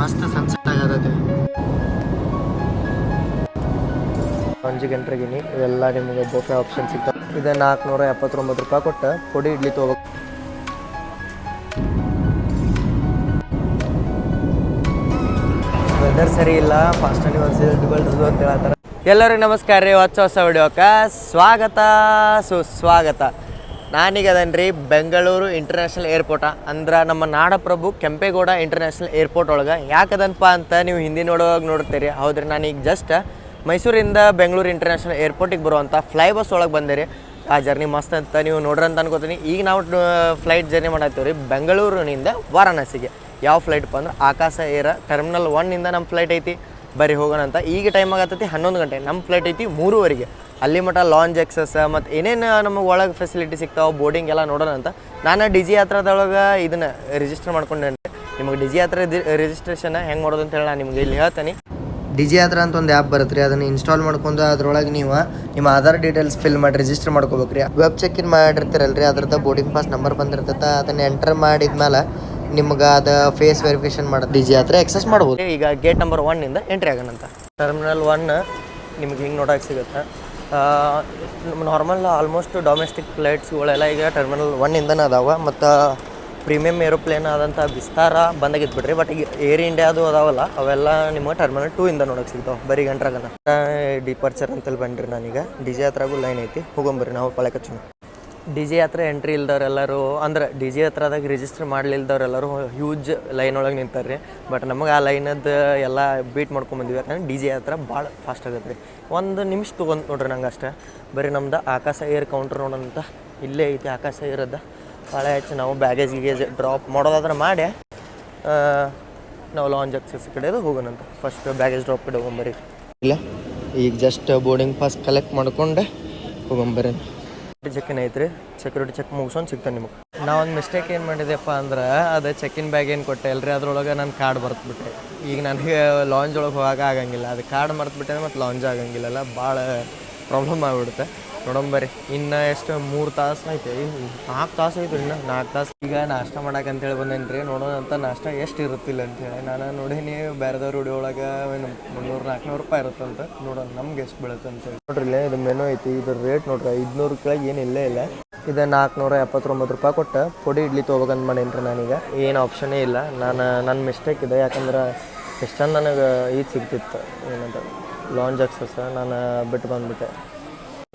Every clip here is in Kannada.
ಮಸ್ತ್ ಸನ್ಸೆಟ್ ಆಗತೈತಿ ಅಂಜು ಗಂಟೆಗಿನಿ ಇವೆಲ್ಲ ನಿಮಗೆ ಬೋಫೆ ಆಪ್ಷನ್ ಸಿಗ್ತಾವೆ. ಇದು ನಾಲ್ಕುನೂರ ಎಪ್ಪತ್ತೊಂಬತ್ತು ರೂಪಾಯಿ ಕೊಟ್ಟು ಪುಡಿ ಇಡ್ಲಿ ತೊಗೋಬೇಕು ವೆದರ್ ಸರಿ ಇಲ್ಲ ಫಾಸ್ಟ್ ಡಿಬಲ್ ಅಂತ ಹೇಳ್ತಾರೆ. ಎಲ್ಲರಿಗೂ ನಮಸ್ಕಾರ ರೀ, ಹೊಸ ಹೊಸ ವಿಡಿಯೋಕ್ಕೆ ಸ್ವಾಗತ, ಸುಸ್ವಾಗತ. ನಾನೀಗ ಅದನ್ರಿ, ಬೆಂಗಳೂರು ಇಂಟರ್ನ್ಯಾಷನಲ್ ಏರ್ಪೋರ್ಟ ಅಂದ್ರೆ ನಮ್ಮ ನಾಡಪ್ರಭು ಕೆಂಪೇಗೌಡ ಇಂಟರ್ನ್ಯಾಷನಲ್ ಏರ್ಪೋರ್ಟ್ ಒಳಗೆ. ಯಾಕದಂತಪ್ಪ ಅಂತ ನೀವು ಹಿಂದಿ ನೋಡುವಾಗ ನೋಡ್ತೀರಿ ಹೌದ್ರಿ ಈಗ ಜಸ್ಟ್ ಮೈಸೂರಿಂದ ಬೆಂಗಳೂರು ಇಂಟರ್ನ್ಯಾಷನಲ್ ಏರ್ಪೋರ್ಟಿಗೆ ಬರುವಂಥ ಫ್ಲೈ ಬಸ್ ಒಳಗೆ ಬಂದಿರಿ. ಆ ಜರ್ನಿ ಮಸ್ತ್ ಅಂತ ನೀವು ನೋಡ್ರಿ ಅಂತ ಅನ್ಕೋತೀನಿ. ಈಗ ನಾವು ಫ್ಲೈಟ್ ಜರ್ನಿ ಮಾಡತ್ತೀವಿ ಬೆಂಗಳೂರಿನಿಂದ ವಾರಾಣಸಿಗೆ. ಯಾವ ಫ್ಲೈಟ್ ಅಂದ್ರೆ, ಆಕಾಶ ಏರ ಟರ್ಮಿನಲ್ ಒನ್ನಿಂದ ನಮ್ಮ ಫ್ಲೈಟ್ ಐತಿ. ಬರೀ ಹೋಗೋಣ ಅಂತ. ಈಗ ಟೈಮ್ ಆಗತ್ತೈತಿ ಹನ್ನೊಂದು ಗಂಟೆ. ನಮ್ಮ ಫ್ಲೈಟ್ ಐತಿ ಮೂರುವರೆಗೆ. ಅಲ್ಲಿ ಮಟ್ಟ ಲಾಂಜ್ ಎಕ್ಸಸ್ ಮತ್ತು ಏನೇನು ನಮಗೆ ಒಳಗೆ ಫೆಸಿಲಿಟಿ ಸಿಗ್ತಾವೆ ಬೋರ್ಡಿಂಗ್ ಎಲ್ಲ ನೋಡೋಣ ಅಂತ. ನಾನು ಡಿಜಿ ಯಾತ್ರಾದೊಳಗೆ ಇದನ್ನು ರಿಜಿಸ್ಟರ್ ಮಾಡ್ಕೊಂಡೆ. ನಿಮಗೆ ಡಿಜಿ ಯಾತ್ರೆ ರಿಜಿಸ್ಟ್ರೇಷನ್ ಹೆಂಗೆ ಮಾಡೋದು ಅಂತ ಹೇಳಿ ನಾನು ನಿಮಗೆ ಇಲ್ಲಿ ಹೇಳ್ತೀನಿ. ಡಿಜಿ ಯಾತ್ರಾ ಅಂತ ಒಂದು ಆ್ಯಪ್ ಬರುತ್ತೆ ರೀ ಅದನ್ನು ಇನ್ಸ್ಟಾಲ್ ಮಾಡ್ಕೊಂಡು ಅದ್ರೊಳಗೆ ನೀವು ನಿಮ್ಮ ಆಧಾರ್ ಡೀಟೇಲ್ಸ್ ಫಿಲ್ ಮಾಡಿ ರಿಜಿಸ್ಟರ್ ಮಾಡ್ಕೋಬೇಕು ರೀ ವೆಬ್ ಚೆಕ್ ಇನ್ ಮಾಡಿರ್ತೀರಲ್ರಿ, ಅದ್ರದ್ದು ಬೋರ್ಡಿಂಗ್ ಪಾಸ್ ನಂಬರ್ ಬಂದಿರ್ತೈತೆ, ಅದನ್ನು ಎಂಟರ್ ಮಾಡಿದ್ಮೇಲೆ ನಿಮ್ಗೆ ಅದು ಫೇಸ್ ವೆರಿಫಿಕೇಶನ್ ಮಾಡೋದು ಡಿಜಿ ಯಾತ್ರೆ ಎಕ್ಸಸ್ ಮಾಡ್ಬೋದು. ಈಗ ಗೇಟ್ ನಂಬರ್ ಒನ್ನಿಂದ ಎಂಟ್ರಿ ಆಗೋಣಂತ. ಟರ್ಮಿನಲ್ ಒನ್ ನಿಮ್ಗೆ ಹಿಂಗೆ ನೋಡಕ್ಕೆ ಸಿಗುತ್ತೆ? ನಾರ್ಮಲ್ ಆಲ್ಮೋಸ್ಟ್ ಡೊಮೆಸ್ಟಿಕ್ ಫ್ಲೈಟ್ಸ್ಗಳೆಲ್ಲ ಈಗ ಟರ್ಮಿನಲ್ ಒನ್ನಿಂದನೇ ಅದಾವ. ಮತ್ತು ಪ್ರೀಮಿಯಂ ಏರೋಪ್ಲೇನ್ ಆದಂಥ ವಿಸ್ತಾರ ಬಂದಾಗಿತ್ತು ಬಿಡ್ರಿ. ಬಟ್ ಈಗ ಏರ್ ಇಂಡಿಯಾದು ಅದಾವಲ್ಲ ಅವೆಲ್ಲ ನಿಮಗೆ ಟರ್ಮಿನಲ್ ಟೂ ಇಂದ ನೋಡಕ್ಕೆ ಸಿಗ್ತಾವೆ. ಬರೀ ಗಂಟ್ರಾಗನ. ಡಿಪಾರ್ಚರ್ ಅಂತೇಳಿ ಬಂದ್ರಿ ನಾನೀಗ. ಡಿ ಜೆ ಹತ್ರಾಗೂ ಲೈನ್ ಐತಿ. ಹೋಗೊಂಬರ್ರಿ ನಾವು ಪಳೆ ಕಚ್ಚು ಡಿ ಜೆ ಹತ್ರ ಎಂಟ್ರಿ ಇಲ್ದವ್ರೆಲ್ಲರೂ ಅಂದ್ರೆ ಡಿ ಜೆ ಹತ್ರದಾಗ ರಿಜಿಸ್ಟರ್ ಮಾಡ್ಲಿಲ್ದವ್ರೆಲ್ಲರೂ ಹ್ಯೂಜ್ ಲೈನ್ ಒಳಗೆ ನಿಂತಾರ್ರಿ. ಬಟ್ ನಮಗೆ ಆ ಲೈನದ್ದು ಎಲ್ಲ ಬೀಟ್ ಮಾಡ್ಕೊಂಬಂದಿವಿ ಯಾಕಂದ್ರೆ ಡಿ ಜೆ ಹತ್ರ ಭಾಳ ಫಾಸ್ಟ್ ಆಗತ್ತೆ ರೀ ಒಂದು ನಿಮಿಷ ತೊಗೊಂಡು ನೋಡ್ರಿ ನಂಗೆ ಅಷ್ಟೇ. ಬರೀ ನಮ್ದು ಆಕಾಶ ಏರ್ ಕೌಂಟ್ರ್ ನೋಡೋಂತ ಇಲ್ಲೇ ಐತಿ ಆಕಾಶ ಏರದ ಭಾಳ ಹೆಚ್ಚು ನಾವು ಬ್ಯಾಗೇಜ್ ಗಿಗೇಜ್ ಡ್ರಾಪ್ ಮಾಡೋದಾದ್ರೆ ಮಾಡಿ ನಾವು ಲಾಂಜ್ ಅಕ್ಸಸ್ ಕಡೆದು ಹೋಗೋಣಂತ. ಫಸ್ಟ್ ಬ್ಯಾಗೇಜ್ ಡ್ರಾಪ್ ಕಡೆ ಹೋಗೊಂಬರಿ ಇಲ್ಲ, ಈಗ ಜಸ್ಟ್ ಬೋರ್ಡಿಂಗ್ ಪಾಸ್ ಕಲೆಕ್ಟ್ ಮಾಡ್ಕೊಂಡು ಹೋಗೊಂಬರಿ ಚೆಕ್ ಇನ್ ಐತ್ರಿ. ಸೆಕ್ಯೂರಿಟಿ ಚೆಕ್ ಮುಗಿಸೋನ್ ಸಿಗ್ತಾನೆ ನಿಮಗೆ. ಒಂದು ಮಿಸ್ಟೇಕ್ ಏನು ಮಾಡಿದೆಪ್ಪ ಅಂದ್ರೆ, ಅದು ಚೆಕ್ ಇನ್ ಬ್ಯಾಗ್ ಏನು ಕೊಟ್ಟೆ ಅಲ್ರಿ ಅದ್ರೊಳಗೆ ನಾನು ಕಾರ್ಡ್ ಬರ್ತಬಿಟ್ಟೆ. ಈಗ ನನಗೆ ಲಾಂಜ್ ಒಳಗೆ ಹೋಗೋಕೆ ಆಗಂಗಿಲ್ಲ. ಅದು ಕಾರ್ಡ್ ಮರ್ತುಬಿಟ್ಟೆ ಮತ್ತು ಲಾಂಜ್ ಆಗಂಗಿಲ್ಲಲ್ಲ ಭಾಳ ಪ್ರಾಬ್ಲಮ್ ಆಗಿಬಿಡುತ್ತೆ. ಬರ್ರಿ. ಇನ್ನು ಎಷ್ಟು ಮೂರು ತಾಸು ಐತೆ. ನಾಲ್ಕು ತಾಸು ಐತೆ ಇನ್ನು. ನಾಲ್ಕು ತಾಸು. ಈಗ ನಾಷ್ಟ ಮಾಡಕ್ಕೆ ಅಂತೇಳಿ ಬಂದೇನಿ ರೀ ನೋಡೋಣ ಅಂತ ನಾಷ್ಟ ಎಷ್ಟು ಇರುತ್ತಿಲ್ಲ ಅಂತೇಳಿ ನಾನು ನೋಡೀನಿ ಬೇರೆದವ್ರ ಹುಡಿ ಒಳಗೆ ಮುನ್ನೂರು ನಾಲ್ಕುನೂರು ರೂಪಾಯಿ ಇರುತ್ತಂತ. ನೋಡೋಣ ನಮ್ಗೆ ಎಷ್ಟು ಬೀಳುತ್ತೆ ಅಂತೇಳಿ ನೋಡ್ರಿ ಇಲ್ಲೇ ಇದು ಮೆನು ಐತಿ. ಇದ್ರ ರೇಟ್ ನೋಡ್ರಿ. ಐದುನೂರು ಕೆಳಗೆ ಏನು ಇಲ್ಲೇ ಇಲ್ಲ. ಇದು ನಾಲ್ಕುನೂರ ಎಪ್ಪತ್ತೊಂಬತ್ತು ರೂಪಾಯಿ ಕೊಟ್ಟು ಪುಡಿ ಇಡ್ಲಿ ತೊಗೋಬೇಕಂತ ಮಾಡೀನಿ ರೀ ನಾನೀಗ. ಏನು ಆಪ್ಷನೇ ಇಲ್ಲ. ನಾನು ನನ್ನ ಮಿಸ್ಟೇಕ್ ಇದೆ. ಯಾಕಂದ್ರೆ ಎಷ್ಟೊಂದು ನನಗೆ ಇದು ಸಿಗ್ತಿತ್ತು. ಏನಂತ. ಲಾಂಜ್ ಸರ್, ನಾನು ಬಿಟ್ಟು ಬಂದುಬಿಟ್ಟೆ.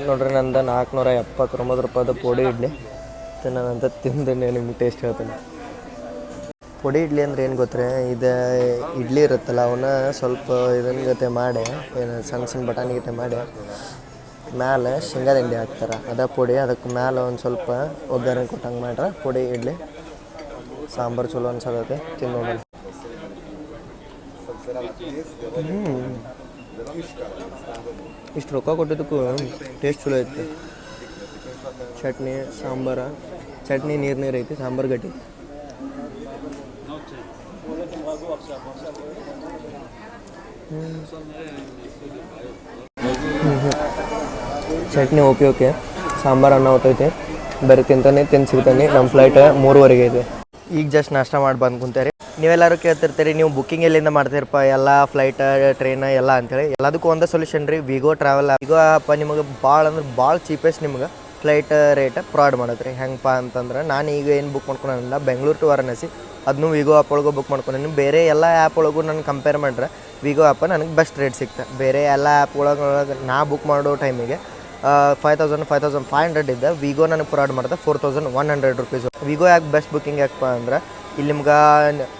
ನೋಡ್ರಿ, ನಂದು ನಾಲ್ಕುನೂರ ಎಪ್ಪತ್ತೊಂಬತ್ತು ರೂಪಾಯಿದು ಪುಡಿ ಇಡ್ಲಿ. ತಿನ್ನೋದಂತ ತಿಂದು ನಿಮ್ಗೆ ಟೇಸ್ಟ್ ಹೇಳ್ತೀನಿ. ಪುಡಿ ಇಡ್ಲಿ ಅಂದ್ರೆ ಏನು ಗೊತ್ತರೆ, ಇದು ಇಡ್ಲಿ ಇರುತ್ತಲ್ಲ ಅವನ್ನ ಸ್ವಲ್ಪ ಇದನ್ನ ಜೊತೆ ಮಾಡಿ, ಏನು ಸಣ್ಣ ಸಣ್ಣ ಬಟಾಣಿ ಜೊತೆ ಮಾಡಿ. ಮ್ಯಾಲೆ ಶೇಂಗಾ ದಿಂಡಿ ಹಾಕ್ತಾರೆ, ಅದ ಪುಡಿ ಅದಕ್ಕೆ ಮ್ಯಾಲೆ ಒಂದು ಸ್ವಲ್ಪ ಒಗ್ಗರಣೆ ಕೊಟ್ಟಂಗೆ ಮಾಡ್ರೆ, ಪುಡಿ ಇಡ್ಲಿ. ಸಾಂಬಾರು ಚಲೋ ಅನ್ಸೋದೈತೆ ತಿನ್ನೋಣ. ನೋಡೋಣ ಇಷ್ಟು ರೊಕ್ಕ ಕೊಟ್ಟಿದ್ದಕ್ಕೂ ಟೇಸ್ಟ್ ಚಲೋ ಐತಿ ಚಟ್ನಿ, ಸಾಂಬಾರ. ಚಟ್ನಿ ನೀರು ನೀರು ಐತಿ, ಸಾಂಬಾರು ಗಟ್ಟಿ. ಚಟ್ನಿ ಓಕೆ ಓಕೆ ಸಾಂಬಾರು ಅನ್ನ ಹೊತ್ತೈತೆ. ಬರೀ ತಿಂತಾನೆ, ತಿಂದು ಸಿಗ್ತಾನೆ. ನಮ್ಮ ಫ್ಲೈಟ್ ಮೂರುವರೆಗೆ ಐತೆ. ಈಗ ಜಸ್ಟ್ ನಾಷ್ಟ ಮಾಡಿ ಬಂದು ಕುಂತಾರೆ ನೀವೆಲ್ಲರೂ ಕೇಳ್ತಿರ್ತೀರಿ, ನೀವು ಬುಕ್ಕಿಂಗ್ ಎಲ್ಲಿಂದ ಮಾಡ್ತೀರಪ್ಪ ಎಲ್ಲ ಫ್ಲೈಟ್ ಟ್ರೈನ್ ಎಲ್ಲ ಅಂತೇಳಿ. ಎಲ್ಲದಕ್ಕೂ ಒಂದೇ ಸೊಲ್ಯೂಷನ್ ರೀ ವಿಗೋ ಟ್ರಾವೆಲ್ ವಿಗೋ ಆ್ಯಪ್ ನಿಮಗೆ ಭಾಳ ಅಂದ್ರೆ ಭಾಳ ಚೀಪೆಸ್ಟ್ ನಿಮ್ಗೆ ಫ್ಲೈಟ್ ರೇಟ್ ಪ್ರೊವೈಡ್ ಮಾಡತ್ರಿ ಹೆಂಗಪ್ಪ ಅಂತಂದ್ರೆ, ನಾನು ಈಗ ಏನು ಬುಕ್ ಮಾಡ್ಕೊಂಡ ಬೆಂಗಳೂರು ಟು ವಾರಣಾಸಿ ಅದನ್ನು ವಿಗೋ ಆ್ಯಪ್ ಒಳಗೂ ಬುಕ್ ಮಾಡ್ಕೊಂಡೀನಿ. ಬೇರೆ ಎಲ್ಲ ಆ್ಯಪ್ ಒಳಗೂ ನಾನು ಕಂಪೇರ್ ಮಾಡ್ರೆ ವಿಗೋ ಆ್ಯಪ ನನಗೆ ಬೆಸ್ಟ್ ರೇಟ್ ಸಿಕ್ತೆ. ಬೇರೆ ಎಲ್ಲ ಆ್ಯಪ್ ಒಳಗೆ ನಾ ಬುಕ್ ಮಾಡೋ ಟೈಮಿಗೆ five thousand five thousand five hundred ಇದ್ದ ವಿಗೋ ನನಗೆ ಪ್ರೊವೈಡ್ ಮಾಡಿದೆ four thousand one hundred rupees Wego ಯಾಕೆ ಬೆಸ್ಟ್ ಬುಕ್ಕಿಂಗ್ ಯಾಕಪ್ಪ ಅಂದ್ರೆ ಇಲ್ಲಿ ನಿಮ್ಗೆ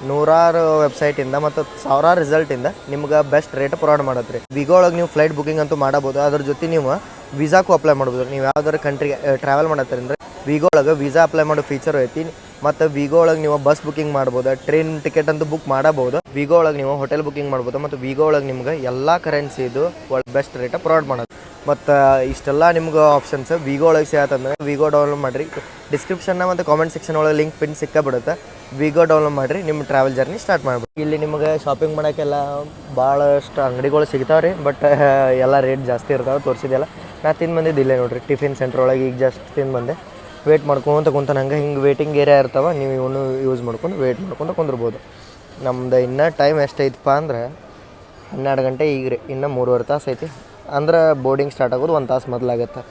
ನೂರಾರು ವೆಬ್ಸೈಟಿಂದ ಮತ್ತು ಸಾವಿರಾರು ರಿಸಲ್ಟಿಂದ ನಿಮ್ಗೆ ಬೆಸ್ಟ್ ರೇಟ್ ಪ್ರೊವೈಡ್ ಮಾಡತ್ರಿ. ವಿಗೋ ಒಳಗೆ ನೀವು ಫ್ಲೈಟ್ ಬುಕ್ಕಿಂಗ್ ಅಂತೂ ಮಾಡಬಹುದು ಅದ್ರ ಜೊತೆ ನೀವು ವೀಸಾಕ್ಕೂ ಅಪ್ಲೈ ಮಾಡ್ಬೋದು. ನೀವು ಯಾವ್ದಾದ್ರು ಕಂಟ್ರಿಗೆ ಟ್ರಾವೆಲ್ ಮಾಡತ್ತೀರಿ ಅಂದರೆ ವಿಗೋ ಒಳಗೆ ವೀಸಾ ಅಪ್ಲೈ ಮಾಡೋ ಫೀಚರ್ ಐತಿ. ಮತ್ತು ವಿಗೋ ಒಳಗೆ ನೀವು ಬಸ್ ಬುಕ್ಕಿಂಗ್ ಮಾಡ್ಬೋದು. ಟ್ರೈನ್ ಟಿಕೆಟ್ ಅಂತೂ ಬುಕ್ ಮಾಡಬಹುದು ವಿಗೋ ಒಳಗೆ ನೀವು ಹೋಟೆಲ್ ಬುಕ್ಕಿಂಗ್ ಮಾಡ್ಬೋದು. ಮತ್ತು ವಿಗೋ ಒಳಗೆ ನಿಮ್ಗೆ ಎಲ್ಲ ಕರೆನ್ಸಿದು ಒಳ್ಳೆ ಬೆಸ್ಟ್ ರೇಟ್ ಪ್ರೊವೈಡ್ ಮಾಡೋದು ಮತ್ತು ಇಷ್ಟೆಲ್ಲ ನಿಮ್ಗೆ ಆಪ್ಷನ್ಸ್ ವಿಗೋ ಒಳಗೆ ಸಿಗತ್ತಂದ್ರೆ ವಿಗೋ ಡೌನ್ಲೋಡ್ ಮಾಡಿರಿ. ಡಿಸ್ಕ್ರಿಪ್ಷನ್ನ ಮತ್ತು ಕಾಮೆಂಟ್ ಸೆಕ್ಷನ್ ಒಳಗೆ ಲಿಂಕ್ ಪಿನ್ ಸಿಕ್ಕಾಬಿಡುತ್ತೆ. ವಿಗೋ ಡೌನ್ಲೋಡ್ ಮಾಡಿರಿ, ನಿಮ್ಮ ಟ್ರಾವೆಲ್ ಜರ್ನಿ ಸ್ಟಾರ್ಟ್ ಮಾಡ್ಬೋದು. ಇಲ್ಲಿ ನಿಮಗೆ ಶಾಪಿಂಗ್ ಮಾಡೋಕ್ಕೆಲ್ಲ ಭಾಳಷ್ಟು ಅಂಗಡಿಗಳು ಸಿಗ್ತಾವೆ ರೀ ಬಟ್ ಎಲ್ಲ ರೇಟ್ ಜಾಸ್ತಿ ಇರ್ತಾವೆ ತೋರಿಸಿದೆಲ್ಲ ನಾ ತಿಂದು ಬಂದಿದ್ದು ಇಲ್ಲೇ ನೋಡಿರಿ ಟಿಫಿನ್ ಸೆಂಟ್ರ್ ಒಳಗೆ ಈಗ ಜಸ್ಟ್ ತಿಂದು ಬಂದೆ. ವೇಟ್ ಮಾಡ್ಕೊಂತ ಕುಂತ ನಂಗೆ ಹಿಂಗೆ ವೇಟಿಂಗ್ ಏರಿಯಾ ಇರ್ತಾವೆ, ನೀವು ಇವನು ಯೂಸ್ ಮಾಡ್ಕೊಂಡು ವೇಟ್ ಮಾಡ್ಕೊಂಡು ಕುಂದಿರ್ಬೋದು. ನಮ್ದು ಇನ್ನೂ ಟೈಮ್ ಎಷ್ಟೈತಪ್ಪ ಅಂದ್ರೆ, ಹನ್ನೆರಡು ಗಂಟೆ ಈಗ ರೀ, ಇನ್ನೂ ಮೂರುವರೆ ತಾಸು ಐತಿ. ಅಂದ್ರೆ ಬೋರ್ಡಿಂಗ್ ಸ್ಟಾರ್ಟ್ ಆಗೋದು ಒಂದು ತಾಸು ಮೊದಲಾಗತ್ತೆ.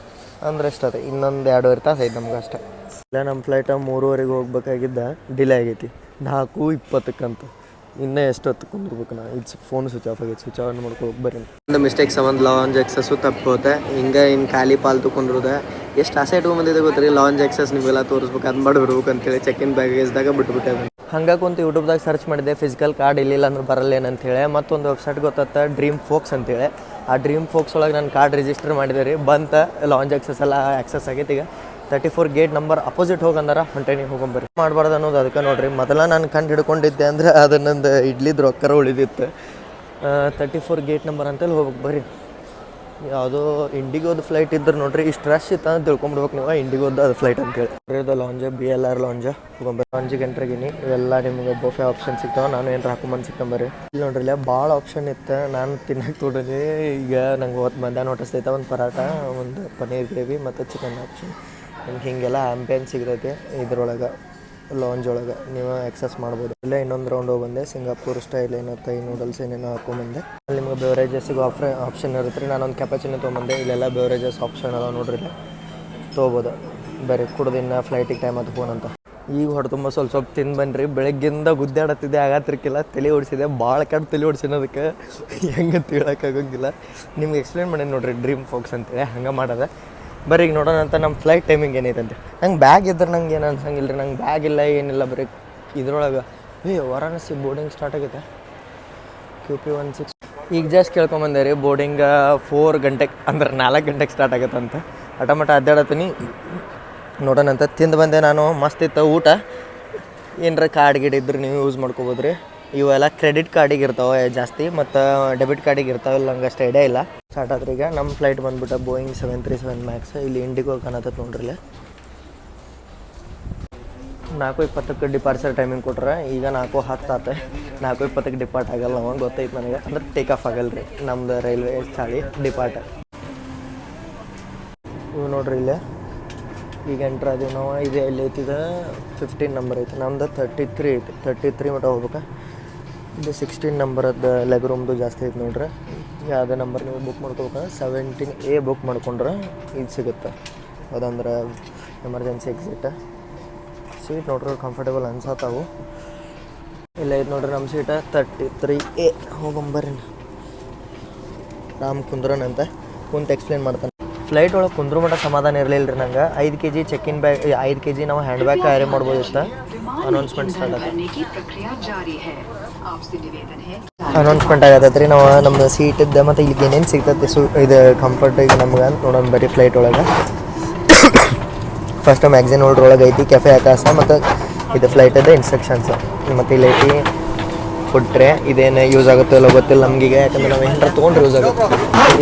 ಅಂದ್ರೆ ಎಷ್ಟೈತೆ ಇನ್ನೊಂದು ಎರಡೂವರೆ ತಾಸು ಐತೆ ನಮ್ಗೆ ಅಷ್ಟೇ ಇಲ್ಲ ನಮ್ಮ ಫ್ಲೈಟ ಮೂರುವರೆಗೆ ಹೋಗ್ಬೇಕಾಗಿದ್ದ ಡಿಲೇ ಆಗೈತಿ. ನಾಲ್ಕು ಇಪ್ಪತ್ತಕ್ಕಂತ. ಇನ್ನೂ ಎಷ್ಟೊತ್ತು ಕುಂದಿರ್ಬೇಕು ನಾ ಇದು ಫೋನ್ ಸ್ವಿಚ್ ಆಫ್ ಆಗೈತೆ. ಸ್ವಿಚ್ ಆನ್ ಮಾಡ್ಕೊಬೇಕು ಬರ್ರಿ. ಒಂದು ಮಿಸ್ಟೇಕ್ ಸಂಬಂಧ ಲಾಂಜ್ ಎಕ್ಸಸ್ಸು ತಪ್ಪೋತೆ ಹಿಂಗೆ ಇನ್ನು ಖಾಲಿ ಪಾಲ್ತು ಕುಂದ್ರದೆ. ಎಷ್ಟು ಆಸೆ ಇಟ್ಕೊಂಬಂದಿದೆ ಗೊತ್ತ್ರಿ? ಲಾಂಜ್ ಎಕ್ಸಸ್ ನಿಮಗೆಲ್ಲ ತೋರಿಸ್ಬೇಕು ಅದು ಮಾಡಿಬಿಡ್ಬೇಕು ಅಂತೇಳಿ ಚೆಕ್ ಇನ್ ಬ್ಯಾಗೇಜ್ದಾಗ ಬಿಟ್ಬಿಟ್ಟೆ ಹಂಗೆ ಕುಂತು ಯೂಟ್ಯೂಬ್ದಾಗ ಸರ್ಚ್ ಮಾಡಿದೆ ಫಿಸಿಕಲ್ ಕಾರ್ಡ್ ಇಲ್ಲಿಲ್ಲ ಅಂದ್ರೆ ಬರಲ್ಲ ಅಂತೇಳಿ. ಮತ್ತೊಂದು ವೆಬ್ಸೈಟ್ ಗೊತ್ತಾತ ಡ್ರೀಮ್ ಫೋಕ್ಸ್ ಅಂತೇಳಿ. ಆ ಡ್ರೀಮ್ ಫೋಕ್ಸ್ ಒಳಗೆ ನಾನು ಕಾರ್ಡ್ ರಿಜಿಸ್ಟರ್ ಮಾಡಿದೆ ರೀ. ಬಂತ ಲಾಂಜ್ ಎಕ್ಸಸ್ ಎಲ್ಲ ಆಕ್ಸಸ್ ಆಗೈತೆ ಈಗ. Thirty four gate number opposite ಹೋಗಂದಾರ ಹೊಂಟೇನಿ ಹೋಗೊಂಬರ್ರಿ. ಮಾಡಬಾರ್ದು ಅನ್ನೋದು ಅದಕ್ಕೆ ನೋಡ್ರಿ. ಮೊದಲ ನಾನು ಕಂಡು ಹಿಡ್ಕೊಂಡಿದ್ದೆ ಅಂದ್ರೆ ಅದು ನಂದು ಇಡ್ಲಿದ್ ರೊಕ್ಕರ ಉಳಿದಿತ್ತು ತರ್ಟಿ ಫೋರ್ ಗೇಟ್ ನಂಬರ್ ಅಂತೇಳಿ ಹೋಗ್ಬೇಕು ಬರ್ರಿ. ಯಾವುದೋ ಇಂಡಿಗೋದು ಫ್ಲೈಟ್ ಇದ್ರೆ ನೋಡ್ರಿ. ಇಷ್ಟು ರಶ್ ಇತ್ತು ಅಂತ ತಿಳ್ಕೊಂಬಿಡ್ಬೇಕು ನೀವು. ಇಂಡಿಗೋದು ಅದು ಫ್ಲೈಟ್ ಅಂತೇಳಿ ಇದು lounge B L R lounge ಹೋಗೊಂಬರ್ರಿ. ಲಾಂಜಿಗೆ ಎಂಟ್ರಿಗಿನಿ ಇವೆಲ್ಲ ನಿಮಗೆ ಬೋಫೆ ಆಪ್ಷನ್ ಸಿಗ್ತಾವೆ. ನಾನು ಏನಾರ ಹಾಕೊಂಬಂದು ಸಿಕ್ಕಂಬರ್ರಿ ಇಲ್ಲಿ ನೋಡ್ರಿ, ಇಲ್ಲ ಭಾಳ ಆಪ್ಷನ್ ಇತ್ತು. ನಾನು ತಿನ್ನಕ್ಕೆ ತೊಡನಿ ಈಗ ನಂಗೆ ಹೊತ್ತು ಮಧ್ಯಾಹ್ನ ಹೊಟ್ಟಿಸ್ತೈತೆ ಒಂದು ಪರಾಟ ಒಂದು ಪನ್ನೀರ್ ಗ್ರೇವಿ ಮತ್ತು ಚಿಕನ್ ಆಪ್ಷನ್ ನಿಮ್ಗೆ ಹಿಂಗೆಲ್ಲ ಆ್ಯಂಪಿಯನ್ಸ್ ಸಿಗ್ತೈತಿ ಇದ್ರೊಳಗೆ ಲಾಂಜ್ ಒಳಗೆ. ನೀವು ಎಕ್ಸಸ್ ಮಾಡ್ಬೋದು. ಇಲ್ಲೇ ಇನ್ನೊಂದು ರೌಂಡ್ ಹೋಗಿ ಬಂದೆ ಸಿಂಗಾಪುರ್ ಸ್ಟೈಲ್ ಏನೋ ತೈ ನೂಡಲ್ಸ್ ಏನೇನೋ ಹಾಕೊಂಬಂದೆ ಅಲ್ಲಿ ನಿಮ್ಗೆ ಬೆವರೇಜಸ್ಸಿಗೆ ಆಫ್ರ ಆಪ್ಷನ್ ಇರುತ್ತೆ ರೀ. ನಾನೊಂದು ಕೆಪಾಸಿಟಿ ತೊಗೊಂಬಂದೆ ಇಲ್ಲೆಲ್ಲ ಬೆವರೇಜಸ್ ಆಪ್ಷನ್ ಅದಾವೆ ನೋಡ್ರಿ ತೊಗೋಬೋದು. ಬರೀ ಕುಡ್ದಿನ್ನ ಫ್ಲೈಟಿಗೆ ಟೈಮ್ ಅದು ಫೋನ್ ಅಂತ. ಈಗ ಹೊಡೆ ತುಂಬ ಸ್ವಲ್ಪ ಸ್ವಲ್ಪ ತಿಂದು ಬನ್ರಿ. ಬೆಳಗ್ಗಿಂದ ಗುದ್ದಾಡತ್ತಿದ್ದೆ ಆಗತ್ತಿರ್ಕಿಲ್ಲ ತಲೆ ಓಡಿಸಿದೆ. ಭಾಳ ಕಡೆ ತಲೆ ಓಡಿಸಿನೋದಕ್ಕೆ ಹೆಂಗೆ ತಿಳಕ್ಕಾಗೋಂಗಿಲ್ಲ ನಿಮ್ಗೆ ಎಕ್ಸ್ಪ್ಲೇನ್ ಮಾಡಿ ನೋಡ್ರಿ ಡ್ರೀಮ್ ಫೋಕ್ಸ್ ಅಂತೇಳಿ. ಹಂಗೆ ಮಾಡೋದೆ. ಬರೀ ನೋಡೋಣ ಅಂತ ನಮ್ಮ ಫ್ಲೈಟ್ ಟೈಮಿಂಗ್ ಏನೈತೆ ಅಂತ. ನಂಗೆ ಬ್ಯಾಗ್ ಇದ್ರೆ ನಂಗೆ ಏನು ಅನ್ಸಂಗಿಲ್ಲ ರೀ ನಂಗೆ ಬ್ಯಾಗ್ ಇಲ್ಲ, ಏನಿಲ್ಲ, ಬರೀ ಇದ್ರೊಳಗೆ. ಏ, ವಾರಾಣಸಿ ಬೋರ್ಡಿಂಗ್ ಸ್ಟಾರ್ಟ್ ಆಗೈತೆ. ಕ್ಯೂ ಪಿ ಒನ್ ಸಿಕ್ಸ್ ಈಗ ಜಸ್ಟ್ ಕೇಳ್ಕೊಂಬಂದೆ ರೀ ಬೋರ್ಡಿಂಗ್ ಫೋರ್ ಗಂಟೆಗೆ ಅಂದ್ರೆ ನಾಲ್ಕು ಗಂಟೆಗೆ ಸ್ಟಾರ್ಟ್ ಆಗತ್ತೆ ಅಂತ. ಅಟಮಟ ಅಡ್ಡಾಡತ್ತೀನಿ. ನೋಡೋಣ ಅಂತ ತಿಂದು ಬಂದೆ ನಾನು, ಮಸ್ತ್ ಇತ್ತು ಊಟ. ಏನರ ಕಾರ್ಡ್ ಗಿಡ ಇದ್ರೆ ನೀವು ಯೂಸ್ ಮಾಡ್ಕೋಬೋದು ರೀ ಇವೆಲ್ಲ ಕ್ರೆಡಿಟ್ ಕಾರ್ಡಿಗೆ ಇರ್ತಾವೆ ಜಾಸ್ತಿ, ಮತ್ತು ಡೆಬಿಟ್ ಕಾರ್ಡಿಗೆ ಇರ್ತಾವೆ ಇಲ್ಲ ನಂಗೆ ಅಷ್ಟು ಐಡಿಯಾ ಇಲ್ಲ. ಸ್ಟಾರ್ಟ್ ಆದ್ರೆ ಈಗ ನಮ್ಮ ಫ್ಲೈಟ್ ಬಂದ್ಬಿಟ್ಟು Boeing seven three seven max ಇಲ್ಲಿ ಇಂಡಿಗೋ ಕಾಣತೈತೆ ನೋಡ್ರಿ ಇಲ್ಲಿ. ನಾಲ್ಕು ಇಪ್ಪತ್ತಕ್ಕೆ ಡಿಪಾರ್ಚರ್ ಟೈಮಿಂಗ್ ಕೊಟ್ರೆ ಈಗ ನಾಲ್ಕು ಹತ್ತು ಆತ. ನಾಲ್ಕು ಇಪ್ಪತ್ತಕ್ಕೆ ಡಿಪಾರ್ಟ್ ಆಗಲ್ಲ ಅವಾಗ ಗೊತ್ತಾಯ್ತು ನನಗೆ. ಅಂದ್ರೆ ಟೇಕ್ ಆಫ್ ಆಗಲ್ಲ ರೀ. ನಮ್ದು ರೈಲ್ವೆ ಚಾಳಿ ಡಿಪಾರ್ಟ್ ಇವು ನೋಡ್ರಿ ಇಲ್ಲೇ. ಈಗ ಎಂಟ್ರ್ ಅದೀವಿ ನಾವು. ಇದು ಎಲ್ಲಿ ಐತಿದ ಫಿಫ್ಟೀನ್ ನಂಬರ್ ಐತಿ. ನಮ್ದು ತರ್ಟಿ ತ್ರೀ ಐತಿ. ತರ್ಟಿ ತ್ರೀ ಮಟ್ಟ ಹೋಗ್ಬೇಕಾ. ಇದು ಸಿಕ್ಸ್ಟೀನ್ ನಂಬರದ್ದು ಲೆಗ್ ರೂಮ್ದು ಜಾಸ್ತಿ ಐತೆ ನೋಡ್ರಿ. ಯಾವುದೇ ನಂಬರ್ ನೀವು ಬುಕ್ ಮಾಡ್ಕೋಬೇಕಂದ್ರೆ ಸೆವೆಂಟೀನ್ ಎ ಬುಕ್ ಮಾಡ್ಕೊಂಡ್ರೆ ಇದು ಸಿಗುತ್ತೆ. ಅದಂದ್ರೆ ಎಮರ್ಜೆನ್ಸಿ ಎಕ್ಸಿಟ್ ಸೀಟ್ ನೋಡ್ರಿ ಕಂಫರ್ಟೇಬಲ್ ಅನ್ಸತ್ತಾವು. ಇಲ್ಲ ಐತೆ ನೋಡ್ರಿ ನಮ್ಮ ಸೀಟ ತರ್ಟಿ ತ್ರೀ ಎ ಹೋಗೊಂಬರ್ರಿ ರಾಮ್ ಕುಂದ್ರನ್ ಅಂತ. ಕುಂತ ಎಕ್ಸ್ಪ್ಲೇನ್ ಮಾಡ್ತಾನೆ. ಫ್ಲೈಟ್ ಒಳಗೆ ಕುಂದ್ರ ಮಟ್ಟ ಸಮಾಧಾನ ಇರಲಿಲ್ಲ ರೀ ನಂಗೆ. ಐದು K G check in bag ಐದು ಕೆ ಜಿ ನಾವು ಹ್ಯಾಂಡ್ ಬ್ಯಾಗ್ ಕ್ಯಾರಿ ಮಾಡ್ಬೋದಿತ್ತು. ಅನೌನ್ಸ್ಮೆಂಟ್ ಅನೌನ್ಸ್ಮೆಂಟ್ ಆಗತ್ತೈತ್ರಿ ನಾವು ನಮ್ದು ಸೀಟ್ ಮತ್ತೆ ಇಲ್ಲಿ ಏನೇನು ಸಿಗ್ತೈತಿ ಸು ಇದು ಕಂಫರ್ಟ್ ಈಗ ನಮ್ಗೆ ನೋಡೋಣ ಬರೀ ಫ್ಲೈಟ್ ಒಳಗೆ. ಫಸ್ಟ್ ಮ್ಯಾಗ್ಝಿನ್ ಹೋಲ್ಡ್ರ್ ಒಳಗೆ ಐತಿ ಕೆಫೆ ಆಕಾಶ ಮತ್ತು ಇದು ಫ್ಲೈಟ್ ಅದ ಇನ್ಸ್ಟ್ರಕ್ಷನ್ಸ್ ಮತ್ತು ಇಲ್ಲಿ ಐತಿ ಕೊಟ್ಟರೆ ಇದೇನು ಯೂಸ್ ಆಗುತ್ತೋ ಇಲ್ಲ ಗೊತ್ತಿಲ್ಲ ನಮಗೆ ಯಾಕಂದ್ರೆ ನಾವು ಏನಾರ ತೊಗೊಂಡ್ರೆ ಯೂಸ್ ಆಗುತ್ತೆ.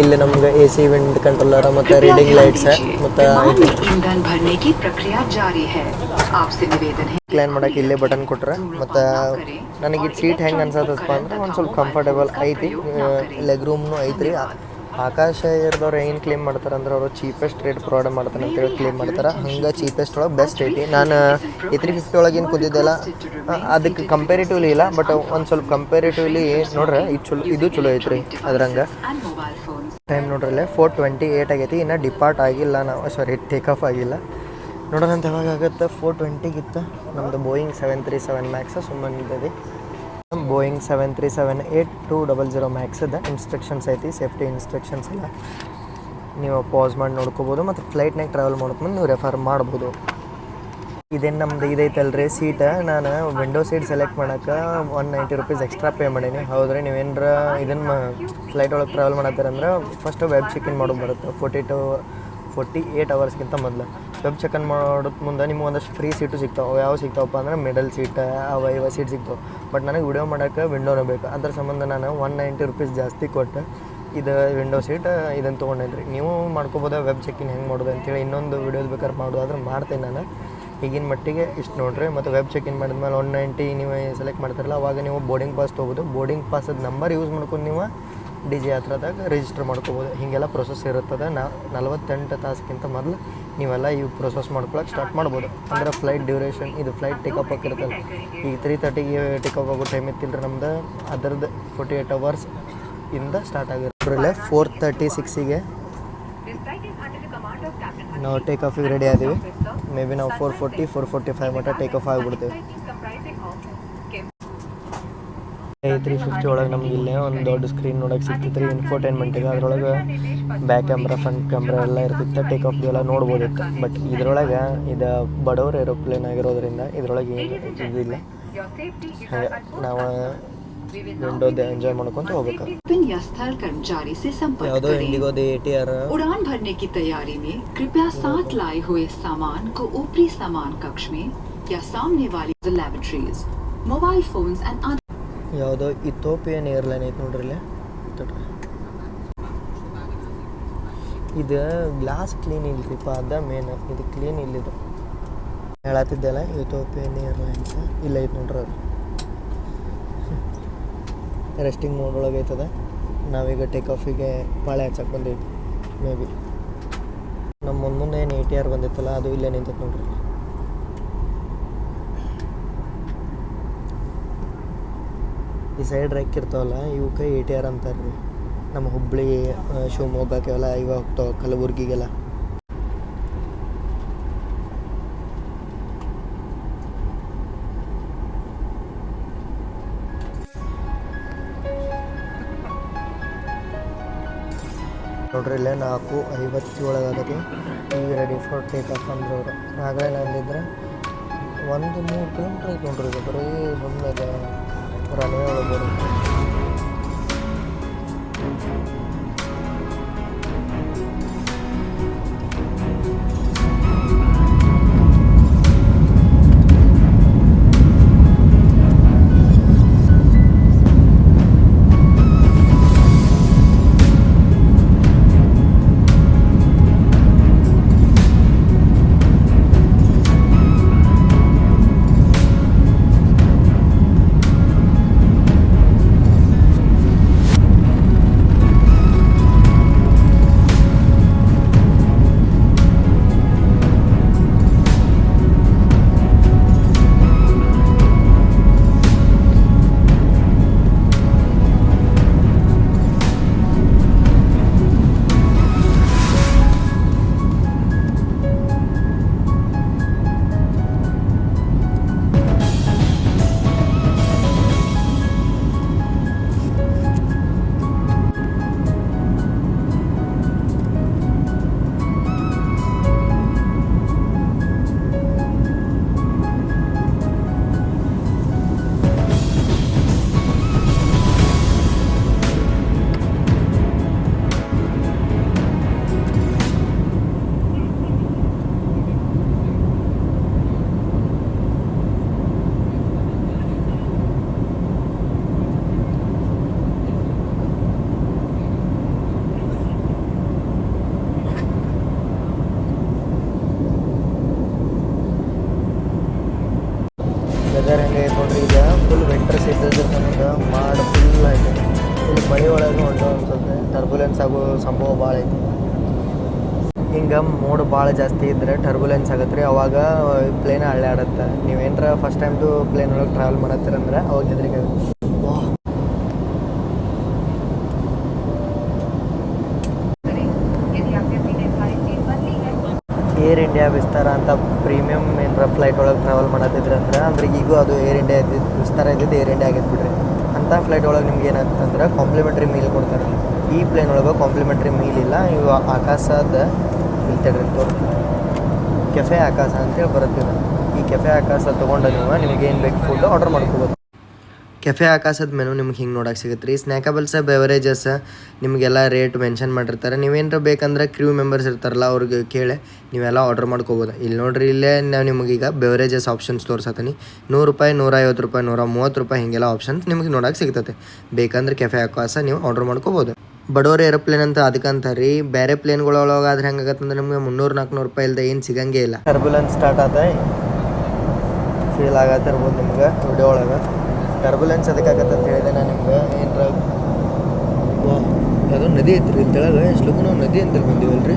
ಇಲ್ಲಿ ನಮ್ಗೆ ಎ ಸಿ ವಿಂಡ್ ಕಂಟ್ರೋಲರ್ ಮತ್ತು ರೀಡಿಂಗ್ ಲೈಟ್ಸ್ ಮತ್ತು ಕ್ಲೈನ್ ಮಾಡೋಕೆ ಇಲ್ಲೇ ಬಟನ್ ಕೊಟ್ರ ಮತ್ತು ನನಗೆ ಸೀಟ್ ಹೆಂಗೆ ಅನ್ಸತ್ತಪ್ಪ ಅಂದ್ರೆ ಒಂದು ಸ್ವಲ್ಪ ಕಂಫರ್ಟೇಬಲ್ ಐತಿ. ಲೆಗ್ ರೂಮ್ನು ಐತ್ರಿ. ಆಕಾಶ ಏರ್ದವ್ರು ಏನು ಕ್ಲೇಮ್ ಮಾಡ್ತಾರೆ ಅಂದ್ರೆ ಅವರು ಚೀಪೆಸ್ಟ್ ರೇಟ್ ಪ್ರೊವೈಡ್ ಅಂತ ಹೇಳಿ ಕ್ಲೇಮ್ ಮಾಡ್ತಾರೆ. ಹಂಗೆ ಚೀಪೆಸ್ಟ್ ಒಳಗೆ ಬೆಸ್ಟ್ ಐತಿ. ನಾನು ಈ ತ್ರೀ ಫಿಫ್ಟಿ ಒಳಗೆ ಏನು ಅದಕ್ಕೆ ಕಂಪೇರಿಟಿವ್ಲಿ ಇಲ್ಲ ಬಟ್ ಒಂದು ಸ್ವಲ್ಪ ಕಂಪೇರಿಟಿವ್ಲಿ ನೋಡ್ರಿ ಇದು ಚಲೋ ಇದು ಚಲೋ ಐತ್ರಿ ಅದ್ರಂಗೆ. ಟೈಮ್ ನೋಡ್ರಲ್ಲೇ ಫೋರ್ ಟ್ವೆಂಟಿ ಏಯ್ಟ್ ಆಗೈತಿ. ಇನ್ನು ಡಿಪಾರ್ಟ್ ಆಗಿಲ್ಲ ನಾವು ಸಾರಿ ಟೇಕ್ ಆಫ್ ಆಗಿಲ್ಲ. ನೋಡೋಣ ಅಂತ ಯಾವಾಗ ಆಗುತ್ತೆ. ಫೋರ್ ಟ್ವೆಂಟಿಗಿತ್ತು ನಮ್ಮದು Boeing seven three seven max ಸುಮ್ಮನೆ Boeing seven three seven eight two double zero ಮ್ಯಾಕ್ಸದ instructions ಐತಿ ಸೇಫ್ಟಿ ಇನ್ಸ್ಟ್ರಕ್ಷನ್ಸ್ ಎಲ್ಲ. ನೀವು ಪಾಸ್ ಮಾಡಿ ನೋಡ್ಕೋಬೋದು ಮತ್ತು ಫ್ಲೈಟ್ನಾಗ ಟ್ರಾವೆಲ್ ಮಾಡ್ಕೊಂಡು ನೀವು ರೆಫರ್ ಮಾಡ್ಬೋದು. ಇದೇನು ನಮ್ದು ಇದೈತಲ್ರಿ? ಸೀಟ ನಾನು ವಿಂಡೋ ಸೀಟ್ ಸೆಲೆಕ್ಟ್ ಮಾಡೋಕೆ one ninety rupees extra pay ಮಾಡೀನಿ. ಹೌದ್ರಿ? ನೀವೇನಾರ ಇದನ್ನು ಫ್ಲೈಟ್ ಒಳಗೆ ಟ್ರಾವೆಲ್ ಮಾಡತ್ತೀರಂದ್ರೆ ಫಸ್ಟ್ ವೆಬ್ ಚೆಕ್ ಇನ್ ಮಾಡೋದು ಬರುತ್ತೆ. ಫೋರ್ಟಿ ಟು ಫೋರ್ಟಿ ಏಯ್ಟ್ ಅವರ್ಸ್ಗಿಂತ ಮೊದಲು. ವೆಬ್ ಚೆಕ್ ಇನ್ ಮಾಡೋದು ಮುಂದೆ ನಿಮ್ಗೆ ಒಂದಷ್ಟು ಫ್ರೀ ಸೀಟು ಸಿಗ್ತಾವೆ. ಯಾವ ಸಿಗ್ತಾವಪ್ಪ ಅಂದ್ರೆ ಮಿಡಲ್ ಸೀಟ್ ಅವ ಇವ ಸೀಟ್ ಸಿಗ್ತಾವೆ. ಬಟ್ ನನಗೆ ವಿಡಿಯೋ ಮಾಡೋಕ್ಕೆ ವಿಂಡೋನೇ ಬೇಕು. ಅದ್ರ ಸಂಬಂಧ ನಾನು ಒನ್ ನೈಂಟಿ ರುಪೀಸ್ ಜಾಸ್ತಿ ಕೊಟ್ಟು ಇದು ವಿಂಡೋ ಸೀಟ್ ಇದನ್ನು ತೊಗೊಂಡಿದ್ರಿ ನೀವು ಮಾಡ್ಕೋಬೋದ? ವೆಬ್ ಚೆಕ್ ಇನ್ ಹೆಂಗೆ ಮಾಡೋದು ಅಂತೇಳಿ ಇನ್ನೊಂದು ವಿಡಿಯೋದು ಬೇಕಾದ್ರೆ ಮಾಡೋದಾದ್ರೆ ಮಾಡ್ತೇನೆ ನಾನು. ಈಗಿನ ಮಟ್ಟಿಗೆ ಇಷ್ಟು ನೋಡ್ರಿ. ಮತ್ತು ವೆಬ್ ಚೆಕ್ ಇನ್ ಮಾಡಿದ್ಮೇಲೆ ಒನ್ ನೈಂಟಿ ನೀವು ಸೆಲೆಕ್ಟ್ ಮಾಡ್ತಾರಲ್ಲ, ಅವಾಗ ನೀವು ಬೋರ್ಡಿಂಗ್ ಪಾಸ್ ತೊಗೋಬೋದು. ಬೋರ್ಡಿಂಗ್ ಪಾಸದ ನಂಬರ್ ಯೂಸ್ ಮಾಡ್ಕೊಂಡು ನೀವು ಡಿ ಜೆ ಹತ್ರದಾಗ ರಿಜಿಸ್ಟರ್ ಮಾಡ್ಕೋಬೋದು. ಹೀಗೆಲ್ಲ ಪ್ರೊಸೆಸ್ ಇರುತ್ತದೆ. ನಾ ನಲವತ್ತೆಂಟು ತಾಸಕ್ಕಿಂತ ಮೊದಲು ನೀವೆಲ್ಲ ಇವು ಪ್ರೊಸೆಸ್ ಮಾಡ್ಕೊಳಕ್ಕೆ ಸ್ಟಾರ್ಟ್ ಮಾಡ್ಬೋದು. ಅಂದ್ರೆ ಫ್ಲೈಟ್ ಡ್ಯೂರೇಷನ್ ಇದು ಫ್ಲೈಟ್ ಟಿಕಪ್ ಆಗಿರ್ತದೆ ಈಗ ತ್ರೀ ತರ್ಟಿಗೆ ಟಿಕಪ್ ಆಗೋ ಟೈಮ್ ಇತ್ತಿಲ್ಲ ನಮ್ದು. ಅದರದ್ದು ಫೋರ್ಟಿ ಏಯ್ಟ್ ಅವರ್ಸ್ ಇಂದ ಸ್ಟಾರ್ಟ್ ಆಗಿರೋದ್ರಲ್ಲೇ ಫೋರ್ ತರ್ಟಿ ಸಿಕ್ಸಿಗೆ ನಾವು ಟೇಕ್ ಆಫಿಗೆ ರೆಡಿ ಆದೀವಿ. ಮೇ ಬಿ ನಾವು four forty four forty five ಮಟ್ಟ ಟೇಕ್ ಆಫ್ ಆಗಿಬಿಡ್ತೀವಿ. ತ್ರೀ ಫಿಫ್ಟಿ ಒಳಗೆ ನಮ್ಗೆ ಇಲ್ಲೇ ಒಂದು ದೊಡ್ಡ ಸ್ಕ್ರೀನ್ ನೋಡೋಕೆ ಸಿಗ್ತೈತೆ ರೀ ಇನ್ಫೋಟೈನ್ಮೆಂಟಿಗೆ ಅದ್ರೊಳಗೆ ಬ್ಯಾಕ್ ಕ್ಯಾಮ್ರಾ ಫ್ರಂಟ್ ಕ್ಯಾಮ್ರಾ ಎಲ್ಲ ಇರ್ತಿತ್ತು ಟೇಕ್ ಆಫ್ ಎಲ್ಲ ನೋಡ್ಬೋದಿತ್ತು ಬಟ್ ಇದ್ರೊಳಗೆ ಇದು ಬಡವ್ರ ಏರೋಪ್ಲೇನ್ ಆಗಿರೋದ್ರಿಂದ ಇದ್ರೊಳಗೆ ಏನು ಇದಿಲ್ಲ ಹಾಗೆ ನಾವು ವಿಂಡೋದ ಎಂಜಾಯ್ ಮಾಡ್ಕೊಂತ ಹೋಗ್ಬೇಕು पिन या स्थल कर्मचारी से संपर्क ಯಾವುದೋ करें ಇಂಡಿಗೋದು ಎ ಟಿ ಆರ್ उड़ान भरने की तैयारी में कृपया साथ लाए हुए सामान को ऊपरी सामान कक्ष में या सामने वाली laboratories mobile phones and other ಯಾವುದೋ ಇಥೋಪಿಯನ್ ಏರ್ಲೈನ್ ಐತೆ ನೋಡ್ರಿ ಇಲ್ಲೇ. ಇದು ಗ್ಲಾಸ್ ಕ್ಲೀನ್ ಇಲ್ರಿಪ್ಪ, ಅದ ಮೇನ್ ಇದು ಕ್ಲೀನ್ ಇಲ್ಲಿದು ಹೇಳತ್ತಿದ್ದೆಲ್ಲ ಇಥೋಪಿಯನ್ ಏರ್ಲೈನ್ಸ್ ಇಲ್ಲ ಐತೆ ನೋಡ್ರಿ ಅದು. ರೆಸ್ಟಿಂಗ್ ಮೋಡ್ ಒಳಗೆ ಐತದ. ನಾವೀಗ ಟೇಕ್ ಆಫಿಗೆ ಪಾಳೆ ಹಚ್ಚಕ್ಕೆ ಬಂದೀವಿ. ಮೇ ಬಿ ನಮ್ಮ ಮುಂದೆ ಏನು ಎ ಟಿ ಆರ್ ಬಂದಿತ್ತಲ್ಲ, ಅದು ಇಲ್ಲೇ ನಿಂತೈತೆ ನೋಡ್ರಿ. ಈ ಸೈಡ್ ರೆಕ್ ಇರ್ತಾವಲ್ಲ ಇವಕ್ಕೆ ಎ ಟಿ ಆರ್ ಅಂತಾರೆ ರೀ. ನಮ್ಮ ಹುಬ್ಬಳ್ಳಿ ಶಿವಮೊಗ್ಗಕ್ಕೆಲ್ಲ ಇವಾಗ ಹೋಗ್ತಾವ ಕಲಬುರ್ಗಿಗೆಲ್ಲ ನೋಡ್ರಿ, ಇಲ್ಲೇ ನಾಲ್ಕು ಐವತ್ತು ಒಳಗಾಗತ್ತೆ ಈಗ ರೆಡಿ ಫಾರ್ ಟೇಕ್ ಆಫ್ ಅಂದ್ರೆ ಅವರು. ಆಗಲೇ ಅಂದಿದ್ರೆ ಒಂದು ಮೂರು ಕಿಲೋಮೀಟ್ರ್ ನೋಡ್ರಿ ಬರೀ ಸುಮ್ಮನೆ ರನ್ವೇ ಒಳಗೆ ಜಾಸ್ತಿ ಇದ್ದರೆ ಟರ್ಬುಲೆನ್ಸ್ ಆಗತ್ತೆ ರೀ ಅವಾಗ ಪ್ಲೇನ್ ನೀವು ನೀವೇನರ ಫಸ್ಟ್ ಟೈಮ್ದು ಪ್ಲೇನ್ ಒಳಗೆ ಟ್ರಾವೆಲ್ ಮಾಡತ್ತೀರಂದ್ರೆ, ಅವಾಗ ಹೆದರಿಕೆ ಏರ್ ಇಂಡಿಯಾ ವಿಸ್ತಾರ ಅಂತ ಪ್ರೀಮಿಯಮ್ ಏನರ ಫ್ಲೈಟ್ ಒಳಗೆ ಟ್ರಾವೆಲ್ ಮಾಡತ್ತಿದ್ರೆ ಅಂದ್ರೆ ಅಂದ್ರೆ ಈಗೂ ಅದು ಏರ್ ಇಂಡಿಯಾ ಇದ್ದಿದ್ದು ವಿಸ್ತಾರ ಇದ್ದಿದ್ದು ಏರ್ ಇಂಡಿಯಾ ಆಗಿತ್ತು ಬಿಡ್ರಿ ಅಂಥ ಫ್ಲೈಟ್ ಒಳಗೆ ನಿಮ್ಗೆ ಏನಾಗ್ತಂದ್ರೆ ಕಾಂಪ್ಲಿಮೆಂಟ್ರಿ ಮೀಲ್ ಕೊಡ್ತಾರೆ ಈ ಪ್ಲೇನ್ ಒಳಗೆ ಕಾಂಪ್ಲಿಮೆಂಟ್ರಿ ಮೀಲ್ ಇಲ್ಲ, ಇವು ಆಕಾಶದ ಇಲ್ತೇಳ್ರಿ ತೋರಿಸ್ತೀನಿ. ಕೆಫೆ ಆಕಾಶ ಅಂತೇಳಿ ಬರುತ್ತೆ. ಈ ಕೆಫೆ ಆಕಾಶ ತೊಗೊಂಡು ನೀವು ನಿಮಗೆ ಏನು ಬೇಕು ಫುಡ್ ಆರ್ಡರ್ ಮಾಡ್ಕೋಬೋದು. ಕೆಫೆ ಆಕಾಶದ ಮೆನು ನಿಮ್ಗೆ ಹಿಂಗೆ ನೋಡಕ್ಕೆ ಸಿಗುತ್ತೆ ರೀ. ಸ್ನ್ಯಾಕಬಲ್ಸ ಬೆವರೇಜಸ್ ನಿಮಗೆಲ್ಲ ರೇಟ್ ಮೆನ್ಷನ್ ಮಾಡಿರ್ತಾರೆ. ನೀವೇನಾರ ಬೇಕಂದ್ರೆ ಕ್ರ್ಯೂ ಮೆಂಬರ್ಸ್ ಇರ್ತಾರಲ್ಲ, ಅವ್ರಿಗೆ ಕೇಳಿ ನೀವೆಲ್ಲ ಆರ್ಡರ್ ಮಾಡ್ಕೋಬೋದು. ಇಲ್ಲಿ ನೋಡ್ರಿ, ಇಲ್ಲೇ ನಾವು ನಿಮಗೀಗ ಬೆವರೇಜಸ್ ಆಪ್ಷನ್ಸ್ ತೋರಿಸತ್ತೀನಿ. ನೂರು ರೂಪಾಯಿ, ನೂರ ಐವತ್ತು ರೂಪಾಯಿ, ನೂರ ಮೂವತ್ತು ರೂಪಾಯಿ ಹೀಗೆಲ್ಲ ಆಪ್ಷನ್ಸ್ ನಿಮಗೆ ನೋಡಕ್ಕೆ ಸಿಗ್ತದೆ ಬೇಕಂದ್ರೆ ಕೆಫೆ ಆಕಾಶ ನೀವು ಆರ್ಡರ್ ಮಾಡ್ಕೋಬೋದು. ಬಡವ್ರ ಏರೋಪ್ಲೇನ್ ಅಂತ ಅದಕ್ಕಂತ ರೀ. ಬೇರೆ ಪ್ಲೇನ್ಗಳೊಳಗೆ ಆದ್ರೆ ಹೆಂಗಾಗತ್ತಂದ್ರೆ ನಿಮಗೆ ಮುನ್ನೂರು ನಾಲ್ಕುನೂರು ರೂಪಾಯಿ ಇಲ್ಲದೆ ಏನು ಸಿಗಂಗೇ ಇಲ್ಲ. ಟರ್ಬುಲೆನ್ಸ್ ಸ್ಟಾರ್ಟ್ ಆತ. ಫೀಲ್ ಆಗತ್ತಿರ್ಬೋದು ನಿಮ್ಗೆ ವಿಡಿಯೋ ಒಳಗೆ. ಟರ್ಬುಲೆನ್ಸ್ ಅದಕ್ಕಾಗತ್ತೆ ಅಂತ ಹೇಳಿದೆ ನಾನು ನಿಮ್ಗೆ. ಏನರ? ನದಿ ಐತ್ರಿ ಇಲ್ಲಿ ತೆಳಗ ಎಷ್ಟು ನಾವು ನದಿ ಅಂತ ಬಂದೀವಲ್ರಿ?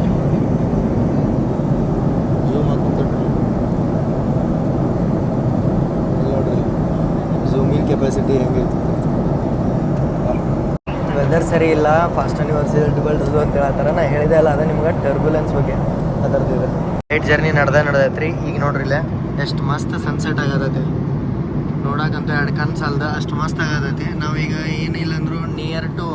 ಸರಿ ಇಲ್ಲ ಫಾಸ್ಟ್ ಅನಿವರ್ಸಿಬಲ್ ರಿಸು ಅಂತ ಹೇಳ್ತಾರೆ ನಾ ಹೇಳಿದೆ ಅಲ್ಲ, ಅದು ನಿಮ್ಗೆ ಟರ್ಬುಲೆನ್ಸ್ ಬಗ್ಗೆ ಅದರದ್ದು ಇದೆ. ಲೈಟ್ ಜರ್ನಿ ನಡ್ದೆ ನಡ್ದೈತ್ರಿ, ಈಗ ನೋಡ್ರಿ ಇಲ್ಲೇ, ಎಷ್ಟು ಮಸ್ತ್ ಸನ್ಸೆಟ್ ಆಗದೈತಿ. ನೋಡಕ್ಕಂತ ಎರಡು ಕನ್ಸು ಅಲ್ದ ಅಷ್ಟು ಮಸ್ತ್ ಆಗದೈತಿ. ನಾವೀಗ ಏನಿಲ್ಲ ಅಂದರೂ ನಿಯರ್ ಟು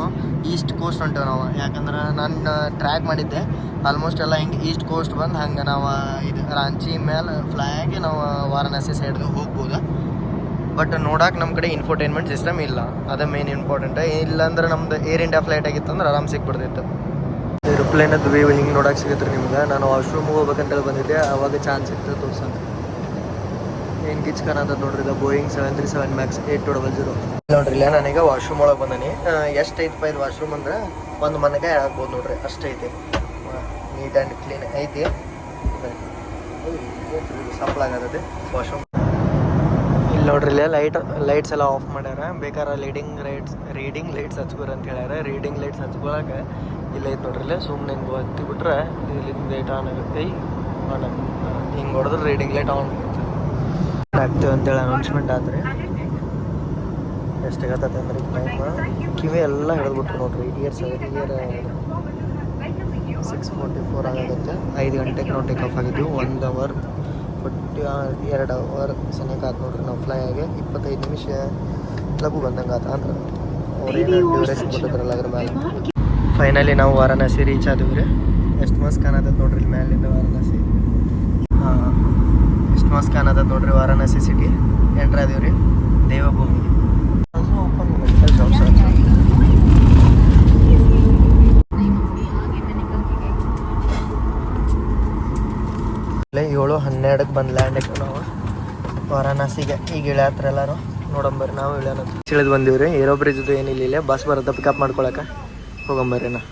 ಈಸ್ಟ್ ಕೋಸ್ಟ್ ಹೊಂಟೇವೆ ನಾವು. ಯಾಕಂದ್ರೆ ನಾನು ಟ್ರ್ಯಾಕ್ ಮಾಡಿದ್ದೆ. ಆಲ್ಮೋಸ್ಟ್ ಎಲ್ಲ ಹಿಂಗೆ ಈಸ್ಟ್ ಕೋಸ್ಟ್ ಬಂದು ಹಂಗೆ ನಾವು ಇದು, ರಾಂಚಿ ಮೇಲೆ ಫ್ಲೈ ಆಗಿ ನಾವು ವಾರಣಾಸಿ ಸೈಡ್ಗೆ ಹೋಗ್ಬೋದು. ಬಟ್ ನೋಡಕ್ಕೆ ನಮ್ಮ ಕಡೆ ಇನ್ಫೋಟೈನ್ಮೆಂಟ್ ಸಿಸ್ಟಮ್ ಇಲ್ಲ. ಅದ ಮೇನ್ ಇಂಪಾರ್ಟೆಂಟ್ ಇಲ್ಲಾಂದ್ರೆ ನಮ್ದು ಏರ್ ಇಂಡಿಯಾ ಫ್ಲೈಟ್ ಆಗಿತ್ತು ಅಂದ್ರೆ ಆರಾಮ್ ಸಿಕ್ಬಿಡ್ತಿತ್ತು. ಏರೋಪ್ಲೇನದ್ದು ವ್ಯೂ ಹಿಂಗೆ ನೋಡಕ್ಕೆ ಸಿಗುತ್ತೆ ನಿಮ್ಗೆ. ನಾನು ವಾಶ್ರೂಮ್ಗೆ ಹೋಗ್ಬೇಕಂತೇಳಿ ಬಂದಿದ್ದೆ. ಅವಾಗ ಚಾನ್ಸ್ ಸಿಕ್ತು ತೋರ್ಸಂತ. ಏನು ಕಿಚ್ ಕಾಣದ ನೋಡ್ರಿ. ಇದು Boeing seven three seven max eight two double zero ನೋಡ್ರಿ ಇಲ್ಲ ನಾನೀಗ ವಾಶ್ರೂಮ್ ಒಳಗೆ ಬಂದನಿ. ಎಷ್ಟು ಐತಪ್ಪ ಇದು ವಾಶ್ರೂಮ್ ಅಂದ್ರೆ ಒಂದು ಮನೆಗೆ ಆಗ್ಬೋದು ನೋಡ್ರಿ. ಅಷ್ಟೈತಿ. ನೀಟ್ ಆ್ಯಂಡ್ ಕ್ಲೀನ್ ಐತಿ. ಸಪ್ಲಾಗತ್ತೆ ವಾಶ್ರೂಮ್ ನೋಡ್ರಿ ಇಲ್ಲಿ ಲೈಟ್ ಲೈಟ್ಸ್ ಎಲ್ಲ ಆಫ್ ಮಾಡ್ಯಾರ. ಬೇಕಾರ ಲೀಡಿಂಗ್ ಲೈಟ್ಸ್ ರೀಡಿಂಗ್ ಲೈಟ್ಸ್ ಹಚ್ಕೋರಿ ಅಂತ ಹೇಳ್ಯಾರ. ರೀಡಿಂಗ್ ಲೈಟ್ಸ್ ಹಚ್ಕೊಳಕ್ಕೆ ಇಲ್ಲ ಐತೆ ನೋಡ್ರಿ, ಇಲ್ಲೇ ಸುಮ್ಮನೆ ಹಿಂಗೆ ಹತ್ತಿ ಬಿಟ್ರೆ ಇಲ್ಲಿ ಲೈಟ್ ಆನ್ ಆಗುತ್ತೆ. ಆನ್ ಹಿಂಗೆ ಹೊಡೆದ್ರೆ ರೀಡಿಂಗ್ ಲೈಟ್ ಆನ್ ಆಗ್ತೀವಿ ಅಂತೇಳಿ ಅನೌನ್ಸ್ಮೆಂಟ್ ಆದ್ರೆ ಎಷ್ಟಾಗತ್ತೆ ಅಂದ್ರೆ ಟೈಮ್ ಕಿವಿ ಎಲ್ಲ ಹಿಡಿದ್ಬಿಟ್ರು ನೋಡ್ರಿ ears ear six forty four ಆಗುತ್ತೆ. ಐದು ಗಂಟೆಗೆ ನಾವು ಟೇಕ್ ಆಫ್ ಆಗಿದ್ದೀವಿ ಒಂದು ಅವರ್ ಎರಡು ಅವರ್ ಸನಿಯಕ್ಕೆ ಆತು ನೋಡ್ರಿ. ನಾವು ಫ್ಲೈ ಆಗಿ ಇಪ್ಪತ್ತೈದು ನಿಮಿಷ ಲಘು ಬಂದಂಗೆ ಆತ. ಅಂದ್ರೆ ಅವ್ರೇನು ಡ್ಯೂರೇಷನ್ ಕೊಟ್ಟಿದ್ರಲ್ಲ ಅದ್ರ ಮೇಲೆ ಫೈನಲಿ ನಾವು ವಾರಾಣಸಿ ರೀಚ್ ಆದ್ವಿ ರೀ. ಎಷ್ಟು ಮಸ್ತ್ ಕಾಣತದ ನೋಡ್ರಿ ಇಲ್ಲಿ ಮೇಲಿಂದ ವಾರಾಣಸಿ. ಹಾಂ. ಎಷ್ಟು ಮಸ್ತ್ ಕಾಣತದ ನೋಡ್ರಿ ವಾರಾಣಸಿ ಸಿಟಿ ಎಂಟ್ರ್ ಆದೀವಿ ರೀ. ದೇವಭೂಮಿ ಹನ್ನೆರಡಕ್ಕೆ ಬಂದು ಲ್ಯಾಂಡ್ ಆಯ್ತು ನಾವು ವಾರಾಣಸಿಗೆ. ಈಗ ಇಳ್ಯಾತ್ರ ಎಲ್ಲರೂ? ನೋಡಂಬರ್ರಿ ನಾವು ಇಳ್ಯಾನ ತಿಳಿದು ಬಂದೀವಿ ರೀ ಏರೋ ಬ್ರಿಜ್ ಏನಿಲ್ಲ ಇಲ್ಲೇ. ಬಸ್ ಬರುತ್ತೆ ಪಿಕಪ್ ಮಾಡ್ಕೊಳಕ್ಕೆ ಹೋಗಂಬರ್ರಿ ನಾ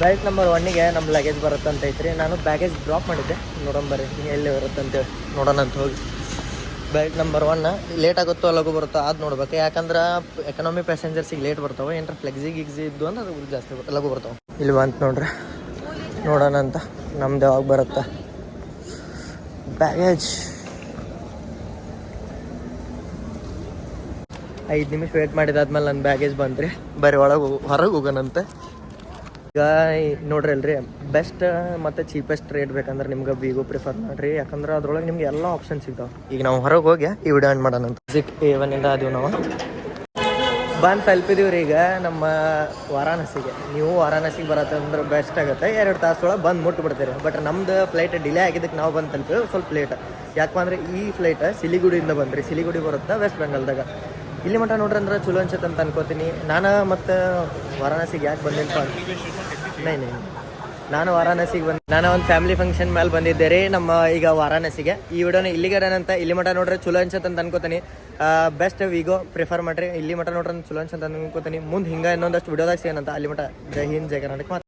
ಬೆಲ್ಟ್ ನಂಬರ್ ಒನ್ನಿಗೆ ನಮ್ಮ ಲಗೇಜ್ ಬರುತ್ತೆ ಅಂತ ಐತ್ರಿ. ನಾನು ಬ್ಯಾಗೇಜ್ ಡ್ರಾಪ್ ಮಾಡಿದ್ದೆ. ನೋಡಂಬರ್ರಿ ಎಲ್ಲಿ ಬರುತ್ತೆ ಅಂತೇಳಿ ನೋಡೋಣ ಅಂತ ಹೋಗಿ. ಬೆಲ್ಟ್ ನಂಬರ್ ಒನ್ ಲೇಟ್ ಆಗುತ್ತೋ ಲಘು ಬರುತ್ತೋ ಅದು ನೋಡ್ಬೇಕು. ಯಾಕಂದ್ರೆ ಎಕನಾಮಿ ಪ್ಯಾಸೆಂಜರ್ಸಿಗೆ ಲೇಟ್ ಬರ್ತಾವೆ. ಏನಾರ ಫ್ಲೆಕ್ಸಿ ಗಿಗ್ಸಿ ಇದ್ದು ಅಂದ್ರೆ ಅದು ಜಾಸ್ತಿ ಲಘು ಬರ್ತಾವೆ. ಇಲ್ಲಿ ಬಂತು ನೋಡ್ರಿ. ನೋಡೋಣ ಅಂತ. ನಮ್ದು ಯಾವಾಗ ಬರುತ್ತೆ? ಬ್ಯಾಗೇಜ್ ಐದು ನಿಮಿಷ ವೇಟ್ ಮಾಡಿದಾದ್ಮೇಲೆ ನನ್ನ ಬ್ಯಾಗೇಜ್ ಬಂದ್ರಿ. ಬರೀ ಒಳಗೆ ಹೊರಗೆ ಹೋಗೋಣಂತೆ. ಈಗ ನೋಡ್ರಿ ಅಲ್ರಿ ಬೆಸ್ಟ್ ಮತ್ತು ಚೀಪೆಸ್ಟ್ ರೇಟ್ ಬೇಕಂದ್ರೆ ನಿಮ್ಗೆ ವಿಗೋ ಪ್ರಿಫರ್ ಮಾಡಿರಿ. ಯಾಕಂದ್ರೆ ಅದ್ರೊಳಗೆ ನಿಮ್ಗೆ ಎಲ್ಲ ಆಪ್ಷನ್ ಸಿಗ್ತಾವೆ. ಈಗ ನಾವು ಹೊರಗೆ ಹೋಗಿ ಈ ವಿಡಿಯೋ ಆನ್ ಮಾಡೋಣ ಅಂತ ಸಿಕ್ ಎ ಒನ್ನಿಂದ ಅದೀವಿ ನಾವು ಬಂದು ತಲುಪಿದೀವಿ ರೀ ಈಗ ನಮ್ಮ ವಾರಾಣಸಿಗೆ. ನೀವು ವಾರಾಣಸಿಗೆ ಬರತ್ತಂದ್ರೆ ಬೆಸ್ಟ್ ಆಗುತ್ತೆ. ಎರಡು ತಾಸೊಳಗೆ ಬಂದು ಮುಟ್ಬಿಡ್ತೀರಿ. ಬಟ್ ನಮ್ದು ಫ್ಲೈಟ್ ಡಿಲೇ ಆಗಿದ್ದಕ್ಕೆ ನಾವು ಬಂದು ತಲುಪಿವಿ ಸ್ವಲ್ಪ ಲೇಟ್ ಯಾಕಂದ್ರೆ ಈ ಫ್ಲೈಟ್ ಸಿಲಿಗುಡಿಯಿಂದ ಬಂದ್ರಿ. ಸಿಲಿಗುಡಿ ಬರುತ್ತೆ ವೆಸ್ಟ್ ಬೆಂಗಾಲ್ದಾಗ ಇಲ್ಲಿ ಮಟ್ಟ ನೋಡ್ರಿ ಅಂದ್ರೆ ಚಲೋ ಅನ್ಸತ್ತೆ ಅಂತ ಅನ್ಕೋತೀನಿ. ನಾನು ಮತ್ತು ವಾರಾಣಸಿಗೆ ಯಾಕೆ ಬಂದಿಲ್ಲ ನೈ ನೈ. ನಾನು ವಾರಾಣಸಿಗೆ ಬಂದ್ ನಾನು ಒಂದು ಫ್ಯಾಮಿಲಿ ಫಂಕ್ಷನ್ ಮೇಲೆ ಬಂದಿದ್ದೆ ರೀ, ನಮ್ಮ ಈಗ ವಾರಾಣಸಿಗೆ. ಈ ವಿಡಿಯೋನ ಇಲ್ಲಿಗೆ ಅಂತ, ಇಲ್ಲಿ ಮಠ ನೋಡ್ರಿ ಚಲೋ ಅನ್ಸತ್ತೆ ಅಂತ ಅನ್ಕೋತೀನಿ. ಬೆಸ್ಟ್ ವಿಗೋ ಪ್ರಿಫರ್ ಮಾಡ್ರಿ. ಇಲ್ಲಿ ಮಠ ನೋಡ್ರಿ ಚಲೋ ಅನ್ಸತ್ತೆ ಅಂತ ಅನ್ಕೋತೀನಿ. ಮುಂದೆ ಹಿಂಗೆ ಇನ್ನೊಂದಷ್ಟು ವಿಡಿಯೋದಾಗ ಸಿಗೋಣಂತ ಅಲ್ಲಿ ಮಠ. ಜೈ ಹಿಂದ್, ಜೈ ಕರ್ನಾಟಕ.